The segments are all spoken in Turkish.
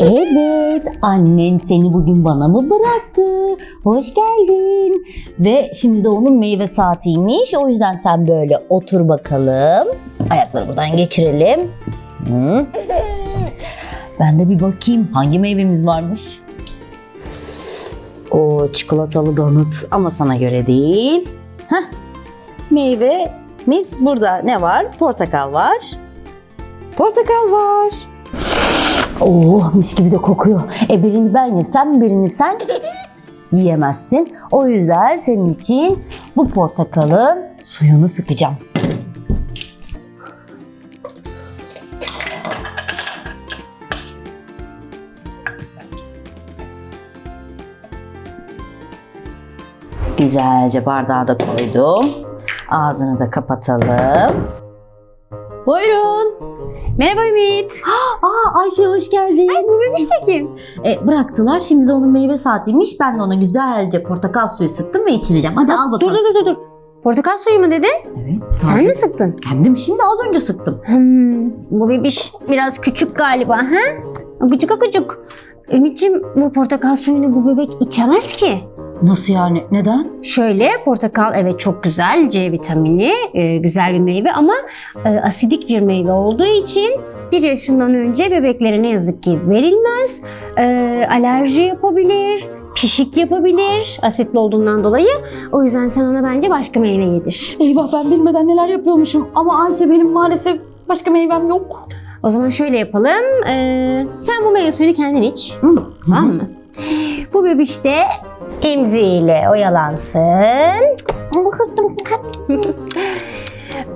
Evet, annen seni bugün bana mı bıraktı? Hoş geldin. Ve şimdi de onun meyve saatiymiş. O yüzden sen böyle otur bakalım. Ayakları buradan geçirelim. Hı. Ben de bir bakayım hangi meyvemiz varmış. O çikolatalı donut ama sana göre değil. Heh. Meyvemiz burada ne var? Portakal var. Portakal var. Oh mis gibi de kokuyor. E birini ben yesem birini sen yiyemezsin. O yüzden senin için bu portakalın suyunu sıkacağım. Güzelce bardağa da koydum. Ağzını da kapatalım. Buyurun. Merhaba Ümit. Aa Ayşe hoş geldin. Ay bu bebiş de kim? E, bıraktılar. Şimdi de onun meyve saatiymiş. Ben de ona güzelce portakal suyu sıktım ve içireceğim. Hadi al Dur bakalım. dur dur dur. Portakal suyu mu dedin? Evet. Sen mi sıktın? Kendim şimdi az önce sıktım. Hmm, bu bebiş biraz küçük galiba ha? Küçük küçük. Ümit'ciğim bu portakal suyunu bu bebek içemez ki. Nasıl yani? Neden? Şöyle portakal evet çok güzel C vitamini e, güzel bir meyve ama e, asidik bir meyve olduğu için bir yaşından önce bebeklere ne yazık ki verilmez. E, alerji yapabilir, pişik yapabilir asitli olduğundan dolayı. O yüzden sen ona bence başka meyve yedir. Eyvah ben bilmeden neler yapıyormuşum. Ama Ayşe benim maalesef başka meyvem yok. O zaman şöyle yapalım. e, sen bu meyve suyunu kendin iç. Hı. Tamam mı? Bu bebiş de emziğiyle oyalansın.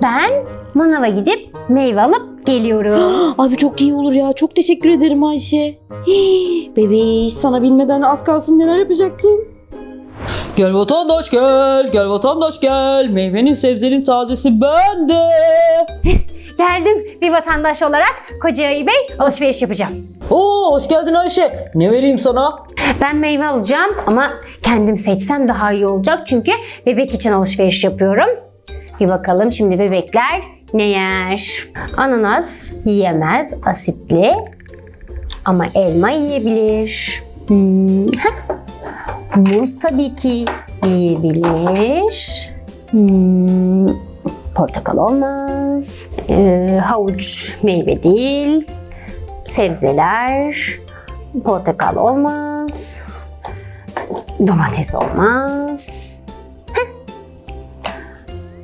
Ben manava gidip meyve alıp geliyorum. Abi çok iyi olur ya. Çok teşekkür ederim Ayşe. Hii, Bebeğiş sana bilmeden az kalsın neler yapacaktım. Gel vatandaş gel, gel vatandaş gel. Meyvenin sebzenin tazesi bende. Geldim bir vatandaş olarak Koca Ayı Bey alışveriş yapacağım. Oo hoş geldin Ayşe. Ne vereyim sana? Ben meyve alacağım ama kendim seçsem daha iyi olacak çünkü bebek için alışveriş yapıyorum. Bir bakalım şimdi bebekler ne yer? Ananas yiyemez, asitli. Ama elma yiyebilir. Hmm. Muz tabii ki yiyebilir. Hmm, portakal olmaz. Ee, havuç meyve değil. Sebzeler. Portakal olmaz. Domates olmaz. Heh.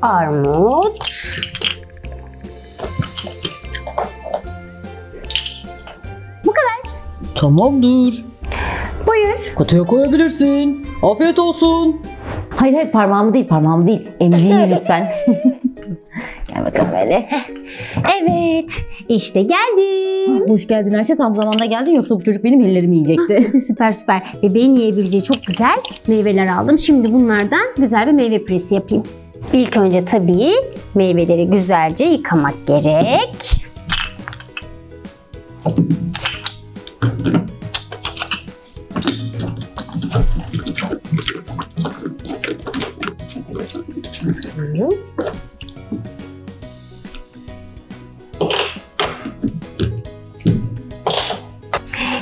Armut. Bu kadar. Tamamdır. Buyur. Kutuya koyabilirsin. Afiyet olsun. Hayır hayır parmağımı değil parmağımı değil. Emziğini lütfen. Gel bakalım böyle. Evet. işte geldim. Hoş geldin Ayşe. Tam zamanda geldin yoksa bu çocuk benim ellerimi yiyecekti. süper süper. Bebeğin yiyebileceği çok güzel meyveler aldım. Şimdi bunlardan güzel bir meyve püresi yapayım. İlk önce tabii meyveleri güzelce yıkamak gerek.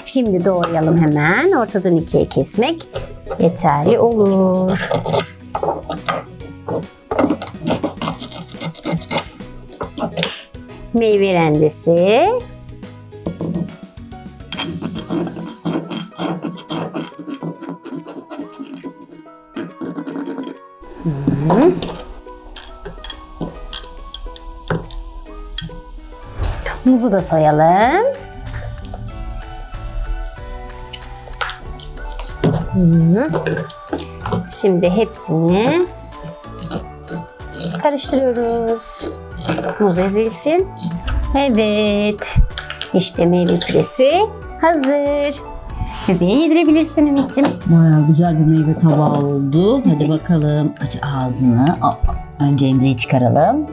Şimdi doğrayalım hemen. Ortadan ikiye kesmek yeterli olur. Meyve rendesi. Hı. Muzu da soyalım. Şimdi hepsini karıştırıyoruz. Muz ezilsin. Evet. İşte meyve püresi hazır. Bebeğe yedirebilirsin Ümit'ciğim. Baya güzel bir meyve tabağı oldu. Hadi bakalım aç ağzını. Önce emziği çıkaralım.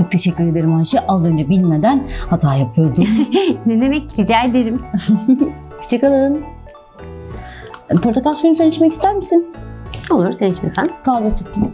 Çok teşekkür ederim Ayşe. Az önce bilmeden hata yapıyordum. Ne demek rica ederim. Hoşçakalın. Portakal suyunu sen içmek ister misin? Olur sen içmiyorsan. Taze sıktım.